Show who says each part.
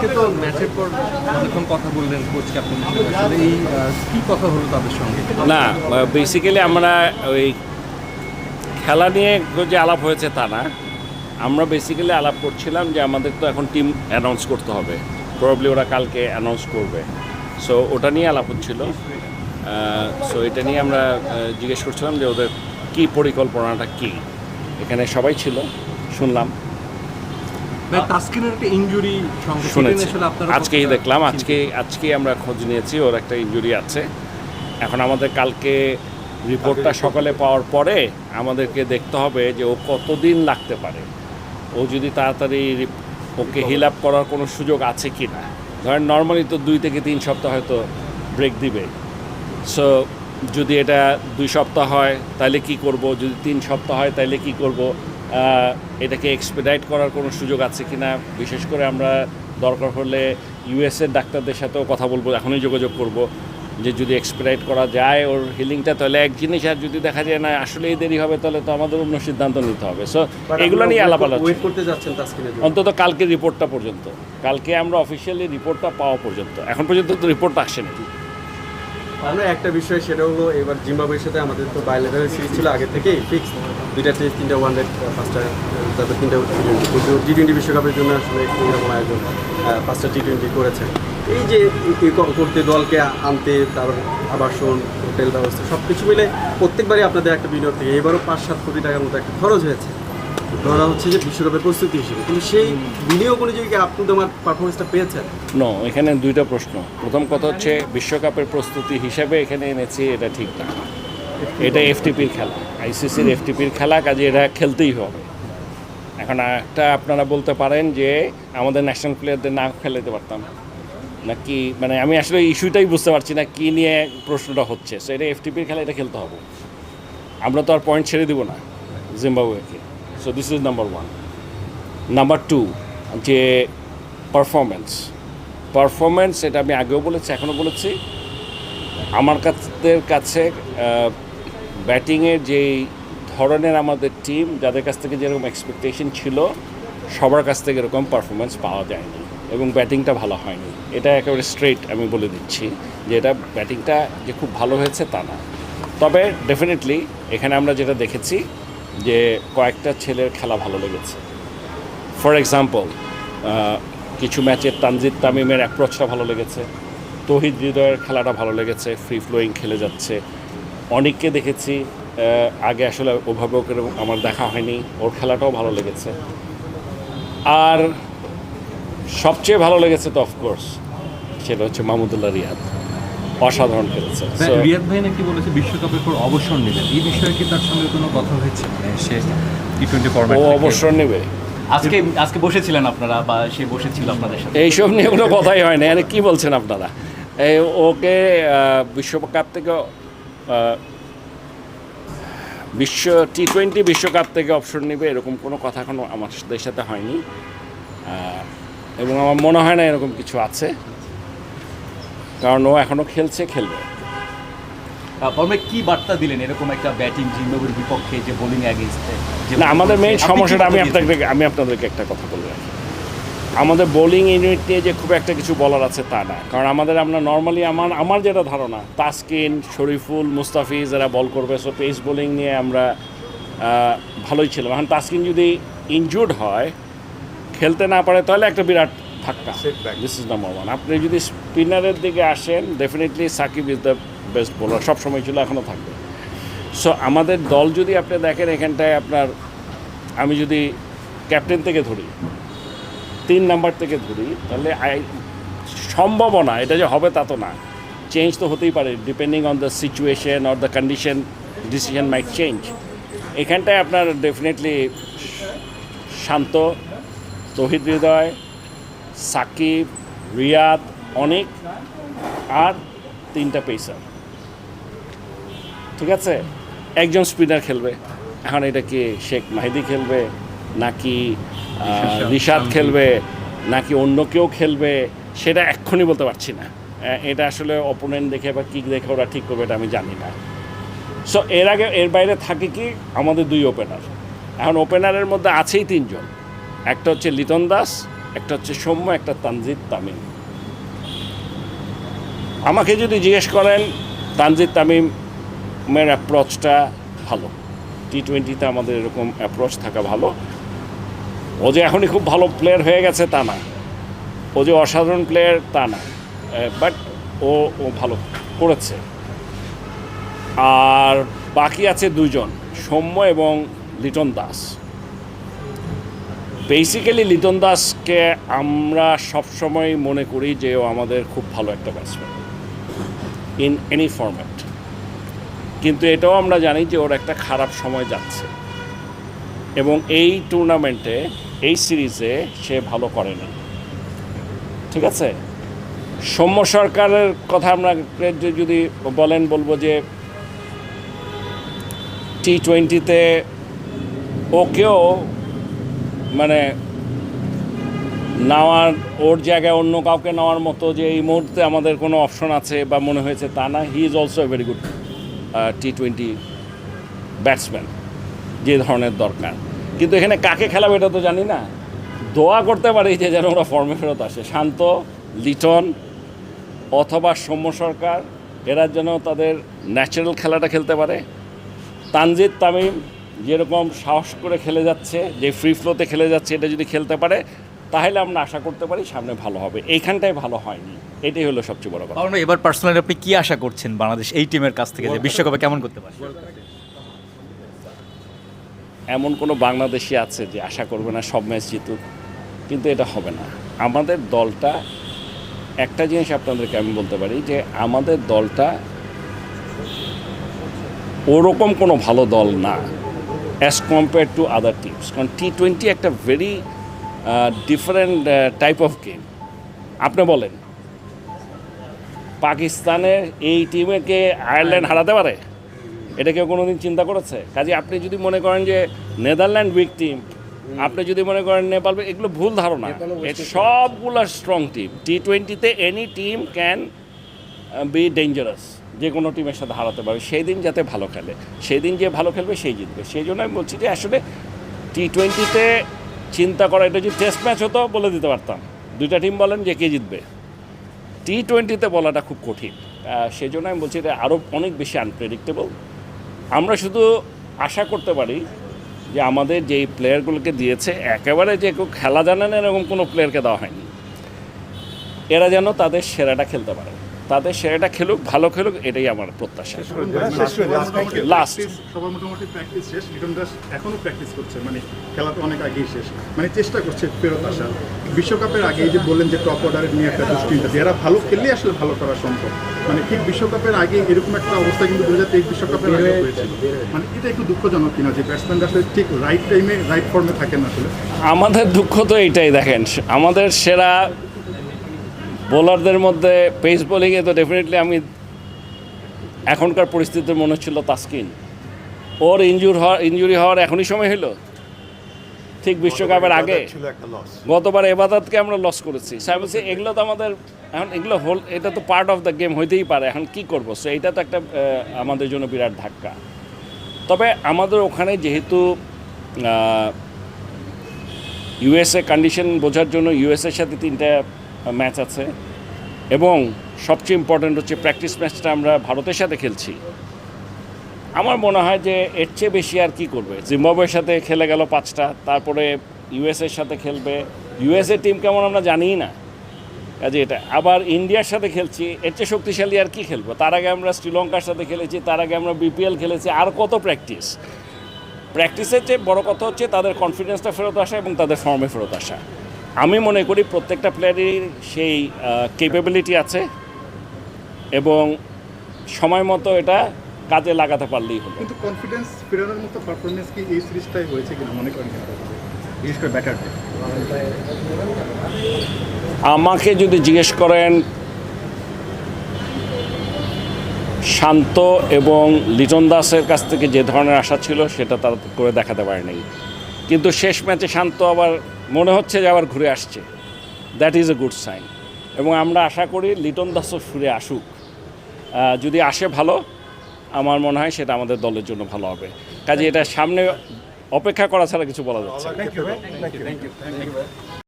Speaker 1: আজকে তো ম্যাচের পর অনেকক্ষণ কথা বললেন কোচ ক্যাপ্টেন আসলে এই কথা হলো তাদের সঙ্গে?
Speaker 2: না বেসিক্যালি আমরা ওই খেলা নিয়ে যে আলাপ হয়েছে তা না। আমরা বেসিক্যালি আলাপ করছিলাম যে আমাদের তো এখন টিম অ্যানাউন্স করতে হবে। প্রবাবলি ওরা কালকে অ্যানাউন্স করবে। সো ওটা নিয়ে আলাপ হচ্ছিল। সো এটা নিয়ে আমরা জিজ্ঞেস করছিলাম যে ওদের কী পরিকল্পনাটা কী? এখানে সবাই ছিল, শুনলাম
Speaker 1: মানে তাসকিনের একটা ইনজুরি সঙ্গে সেটা
Speaker 2: শুনেছি। আজকেই দেখলাম? আজকে আজকেই আমরা খোঁজ নিয়েছি ওর একটা ইনজুরি আছে। এখন আমাদের কালকে রিপোর্টটা সকালে পাওয়ার পরে আমাদেরকে দেখতে হবে যে ও কতদিন লাগতে পারে। ও যদি তাড়াতাড়ি ওকে হিল আপ করার কোনো সুযোগ আছে কি না ধরেন নর্মালি তো দুই থেকে তিন সপ্তাহ হয়তো ব্রেক দিবে। সো যদি এটা দুই সপ্তাহ হয় তাহলে কি করব? যদি তিন সপ্তাহ হয় তাহলে কি করব? এটাকে এক্সপেডাইট করার কোনো সুযোগ আছে কি না বিশেষ করে আমরা দরকার হলে ইউএসের ডাক্তারদের সাথেও কথা বলব এখনই যোগাযোগ করব। যে যদি এক্সপেডাইট করা যায় ওর হিলিংটা তাহলে এক জিনিস আর যদি দেখা যায় না আসলেই দেরি হবে তাহলে তো আমাদের অন্য সিদ্ধান্ত নিতে হবে। সো এগুলো নিয়ে আলাপ আলোচনা।
Speaker 3: ওয়েট করতে যাচ্ছেন
Speaker 2: অন্তত কালকে রিপোর্টটা পর্যন্ত। কালকে আমরা অফিসিয়ালি রিপোর্টটা পাওয়া পর্যন্ত। এখন পর্যন্ত তো রিপোর্ট আসেনি
Speaker 3: আমরা একটা বিষয় সেটা হলো এবার জিম্বাবুয়ের সাথে আমাদের তো বাইলেটারের সিরিজ ছিল আগে থেকেই ফিক্স দুইটা টেস্ট, তিনটা ওয়ান ডে পাঁচটা তারপর তিনটা কিন্তু টি টোয়েন্টি বিশ্বকাপের জন্য আসলে এরকম আয়োজন পাঁচটা টি টোয়েন্টি করেছে। এই যে করতে, দলকে আনতে, তারপর আবাসন, হোটেল ব্যবস্থা সব কিছু মিলে প্রত্যেকবারই আপনাদের একটা বিনিয়োগ থেকে এবারও পাঁচ সাত কোটি টাকার মতো একটা খরচ হয়েছে। ধরা হচ্ছে যে বিশ্বকাপের প্রস্তুতি হিসেবে। কিন্তু সেই বিনিয়োগ অনুযায়ী কি আপনি তোমার পারফরমেন্সটা পেয়েছেন?
Speaker 2: নো এখানে দুইটা প্রশ্ন। প্রথম কথা হচ্ছে, বিশ্বকাপের প্রস্তুতি হিসাবে এখানে এনেছি, এটা ঠিক না। এটা এফটিপির খেলা, আইসিসির এফটিপির খেলা, কাজে এটা খেলতেই হবে। এখন একটা আপনারা বলতে পারেন যে আমাদের ন্যাশনাল প্লেয়ারদের না খেলাতে পারতাম নাকি মানে আমি আসলে ইস্যুটাই বুঝতে পারছি না কী নিয়ে প্রশ্নটা হচ্ছে। সো এটা এফটিপির খেলা, এটা খেলতে হবে। আমরা তো আর পয়েন্ট ছেড়ে দিব না জিম্বাবুয়েকে। So this is number one number two যে পারফরমেন্স পারফরমেন্স এটা আমি আগেও বলেছি, এখনও বলেছি। আমার কাছের কাছে ব্যাটিংয়ের যেই ধরনের আমাদের টিম যাদের কাছ থেকে যেরকম এক্সপেকটেশন ছিল, সবার কাছ থেকে এরকম পারফরমেন্স পাওয়া যায়নি এবং ব্যাটিংটা ভালো হয়নি। এটা একেবারে স্ট্রেট আমি বলে দিচ্ছি যে এটা ব্যাটিংটা যে খুব ভালো হয়েছে তা না। তবে ডেফিনেটলি এখানে আমরা যেটা দেখেছি যে কয়েকটা ছেলের খেলা ভালো লেগেছে। ফর এক্সাম্পল কিছু ম্যাচের তানজিদ তামিমের অ্যাপ্রোচটা ভালো লেগেছে। তহিদ হৃদয়ের খেলাটা ভালো লেগেছে ফ্রি ফ্লোয়িং খেলে যাচ্ছে। অনেককে দেখেছি আগে আসলে ওকে আমার দেখা হয়নি ওর খেলাটাও ভালো লেগেছে। আর সবচেয়ে ভালো লেগেছে তো অফকোর্স সেটা হচ্ছে মাহমুদুল্লাহ রিয়াদ। অসাধারণ খেলেছে।
Speaker 1: রিয়াদ ভাই নাকি বলেছে বিশ্বকাপের পর অবসর নেবেন এই বিষয়ে কি তার সঙ্গে কোনো কথা হয়েছে? মানে সে টি টোয়েন্টি ফরম্যাট
Speaker 2: ও অবসর নেবে।
Speaker 4: আজকে আজকে বসেছিলেন আপনারা বা সে বসেছিল আপনাদের সাথে?
Speaker 2: এইসব নিয়ে কোনো কথাই হয় না আরে কী বলছেন আপনারা? এই ওকে বিশ্বকাপ থেকে বিশ্ব টি টোয়েন্টি বিশ্বকাপ থেকে অপশন নেবে এরকম কোনো কথা এখনও আমাদের সাথে হয়নি। এবং আমার মনে হয় না এরকম কিছু আছে। কারণ ও এখনও খেলছে খেলবে।
Speaker 4: ফর্মে কি বার্তা দিলেন এরকম একটা ব্যাটিং জিম্বাবুয়ের বিপক্ষে যে বোলিং অ্যাগেনস্টে
Speaker 2: না আমাদের মেইন সমস্যাটা আমি আপনাদেরকে আমি আপনাদেরকে একটা কথা বলে রাখি। আমাদের বোলিং ইউনিট নিয়ে যে খুব একটা কিছু বলার আছে তা না। কারণ আমাদের আমরা নর্মালি আমার আমার যেটা ধারণা তাসকিন শরীফুল মুস্তাফিজ এরা বল করবে সো পেস বোলিং নিয়ে আমরা ভালোই ছিলাম। এখন তাসকিন যদি ইনজুর্ড হয় খেলতে না পারে তাহলে একটা বিরাট ধাক্কা. দিস ইজ নাম্বার ওয়ান আপনি যদি স্পিনারের দিকে আসেন definitely Shakib is the best bowler সবসময় ছিল এখনও থাকবে। সো আমাদের দল যদি আপনি দেখেন এখানটায় আপনার আমি যদি ক্যাপ্টেন থেকে ধরি তিন নাম্বার থেকে ধরি, তাহলে সম্ভাবনা এটা যে হবে তা তো না। চেঞ্জ তো হতেই পারে depending on the situation or the condition decision might change এখানটায় আপনার ডেফিনেটলি শান্ত, তহিদ হৃদয়, সাকিব, রিয়াদ, অনেক, আর তিনটা পেসার ঠিক আছে? একজন স্পিনার খেলবে। এখন এটা কি শেখ মাহিদি খেলবে? নাকি রিশাদ খেলবে নাকি অন্য কেউ খেলবে সেটা এক্ষুনি বলতে পারছি না। এটা আসলে অপোনেন্ট দেখে বা কিক দেখে ওরা ঠিক করবে এটা আমি জানি না। সো এর আগে এর বাইরে থাকে কি আমাদের দুই ওপেনার এখন ওপেনারের মধ্যে আছেই তিনজন। একটা হচ্ছে লিটন দাস একটা হচ্ছে সৌম্য একটা তানজিদ তামিম। আমাকে যদি জিজ্ঞেস করেন তানজিদ তামিমের অ্যাপ্রোচটা ভালো। টি টোয়েন্টিতে আমাদের এরকম অ্যাপ্রোচ থাকা ভালো। ও যে এখনই খুব ভালো প্লেয়ার হয়ে গেছে তা না। ও যে অসাধারণ প্লেয়ার তা না। বাট ও ও ভালো করেছে। আর বাকি আছে দুজন সৌম্য এবং লিটন দাস। বেসিক্যালি লিটন দাসকে আমরা সবসময় মনে করি যে ও আমাদের খুব ভালো একটা ব্যাটসম্যান ইন এনি ফরম্যাট কিন্তু এটাও আমরা জানি যে ওর একটা খারাপ সময় যাচ্ছে। এবং এই টুর্নামেন্টে এই সিরিজে সে ভালো করেনি ঠিক আছে? সৌম্য সরকারের কথা আমরা যদি বলেন, বলব যে টি টোয়েন্টিতে ওকেও মানে নেওয়ার, ওর জায়গায় অন্য কাউকে নেওয়ার মতো যে এই মুহূর্তে আমাদের কোনো অপশন আছে বা মনে হয়েছে তা না, he is also a very good T twenty batsman, যে ধরনের দরকার। কিন্তু এখানে কাকে খেলাবে এটা তো জানি না। দোয়া করতে পারি যে যেন ওরা ফর্মে ফেরত আসে। শান্ত লিটন অথবা সৌম্য সরকার এরা যেন তাদের ন্যাচারাল খেলাটা খেলতে পারে। তানজিদ তামিম যেরকম সাহস করে খেলে যাচ্ছে যে ফ্রি ফ্লোতে খেলে যাচ্ছে এটা যদি খেলতে পারে তাহলে আমরা আশা করতে পারি সামনে ভালো হবে। এইখানটায় ভালো হয়নি। এটাই হলো সবচেয়ে বড় কথা।
Speaker 5: এবার পার্সোনালি আপনি কি আশা করছেন বাংলাদেশ এই টিমের কাছ থেকে যে বিশ্বকাপে কেমন করতে পারে?
Speaker 2: এমন কোনো বাংলাদেশি আছে যে আশা করবে না সব ম্যাচ জিতুক কিন্তু এটা হবে না। আমাদের দলটা একটা জিনিস আপনাদেরকে আমি বলতে পারি যে আমাদের দলটা ওরকম কোনো ভালো দল না as compare to other teams কারণ টি টোয়েন্টি একটা very different type of game আপনি বলেন পাকিস্তানের এই টিমেকে আয়ারল্যান্ড হারাতে পারে? এটা কেউ কোনোদিন চিন্তা করেছে? কাজে আপনি যদি মনে করেন যে নেদারল্যান্ড উইক টিম আপনি যদি মনে করেন নেপাল এগুলো ভুল ধারণা। সবগুলো স্ট্রং টিম টি টোয়েন্টিতে any team can be dangerous যে কোনো টিমের সাথে হারাতে পারবে সেই দিন যাতে ভালো খেলে। সেই দিন যে ভালো খেলবে সেই জিতবে। সেই জন্য আমি বলছি যে আসলে টি টোয়েন্টিতে চিন্তা করা এটা যদি টেস্ট ম্যাচ হতো বলে দিতে পারতাম। দুইটা টিম বলেন যে কে জিতবে। টি টোয়েন্টিতে বলাটা খুব কঠিন। সেই জন্য আমি বলছি এটা আরও অনেক বেশি আনপ্রেডিক্টেবল আমরা শুধু আশা করতে পারি যে আমাদের যেই প্লেয়ারগুলোকে দিয়েছে, একেবারে যে কেউ খেলা জানে না এরকম কোনো প্লেয়ারকে দেওয়া হয়নি। এরা যেন তাদের সেরাটা খেলতে পারে। তাদের সেরাটা খেলুক ভালো খেলুক এটাই আমার প্রত্যাশা। Last.
Speaker 6: সবার মোটামুটি প্র্যাকটিস শেষ। লিটন দাস এখনও প্র্যাকটিস করছে মানে খেলা তো অনেক আগেই শেষ। মানে চেষ্টা করছে ফেরত আসা। বিশ্বকাপের আগে যে বললেন যে টপ অর্ডারের নিয়ে একটা দুশ্চিন্তা যারা ভালো খেললে আসলে ভালো করা সম্ভব। মানে ঠিক বিশ্বকাপের আগে এরকম একটা অবস্থা কিন্তু দু হাজার তেইশ বিশ্বকাপের আগে হয়েছিল। মানে এটা একটু দুঃখজনক কিনা যে ব্যাটসম্যানরা আসলে ঠিক রাইট টাইমে রাইট ফর্মে থাকেন আসলে।
Speaker 2: আমাদের দুঃখ তো এইটাই দেখেন আমাদের সেরা বোলারদের মধ্যে পেস বোলিংয়ে তো ডেফিনেটলি আমি এখনকার পরিস্থিতিতে মনে হচ্ছিল তাস্কিন। ওর ইনজুর হওয়ার ইঞ্জুরি হওয়ার এখনই সময় হলো ঠিক বিশ্বকাপের আগে? গতবার এবাদতকে আমরা লস করেছি। বলছি, এগুলো তো আমাদের এখন এগুলো হোল এটা তো পার্ট অফ দ্য গেম হইতেই পারে। এখন কি করব? সো এইটা তো একটা আমাদের জন্য বিরাট ধাক্কা। তবে আমাদের ওখানে যেহেতু ইউএসএ কন্ডিশন বোঝার জন্য ইউএসএর সাথে তিনটা ম্যাচ আছে। এবং সবচেয়ে ইম্পর্ট্যান্ট হচ্ছে প্র্যাকটিস ম্যাচটা আমরা ভারতের সাথে খেলছি। আমার মনে হয় যে এর চেয়ে বেশি আর কি করবে? জিম্বাবুয়ের সাথে খেলে গেল পাঁচটা, তারপরে ইউএসএর সাথে খেলবে। ইউএসএ টিম কেমন আমরা জানিই না। কাজে এটা, আবার ইন্ডিয়ার সাথে খেলছি, এর চেয়ে শক্তিশালী আর কি খেলব? তার আগে আমরা শ্রীলঙ্কার সাথে খেলেছি, তার আগে আমরা বিপিএল খেলেছি, আর কত প্র্যাকটিস প্র্যাকটিসের চেয়ে বড় কথা হচ্ছে তাদের কনফিডেন্সটা ফেরত আসা এবং তাদের ফর্মে ফেরত আসা। আমি মনে করি প্রত্যেকটা প্লেয়ারেরই সেই কেপেবিলিটি আছে এবং সময় মতো এটা কাজে লাগাতে পারলেই হলো।
Speaker 6: কিন্তু কনফিডেন্স ফেরানোর মতো পারফরমেন্স কি এই সিরিজটাই হয়েছে কিনা মনে করেন? বিশেষ করে ব্যাটার
Speaker 2: আমাকে যদি জিজ্ঞেস করেন শান্ত এবং লিটন দাসের কাছ থেকে যে ধরনের আশা ছিল সেটা তারা করে দেখাতে পারেনি। কিন্তু শেষ ম্যাচে শান্ত আবার মনে হচ্ছে যে আবার ঘুরে আসছে that is a good sign এবং আমরা আশা করি লিটন দাসও ফিরে আসুক যদি আসে ভালো আমার মনে হয় সেটা আমাদের দলের জন্য ভালো হবে কাজে এটা সামনে অপেক্ষা করা ছাড়া কিছু বলা যাচ্ছে।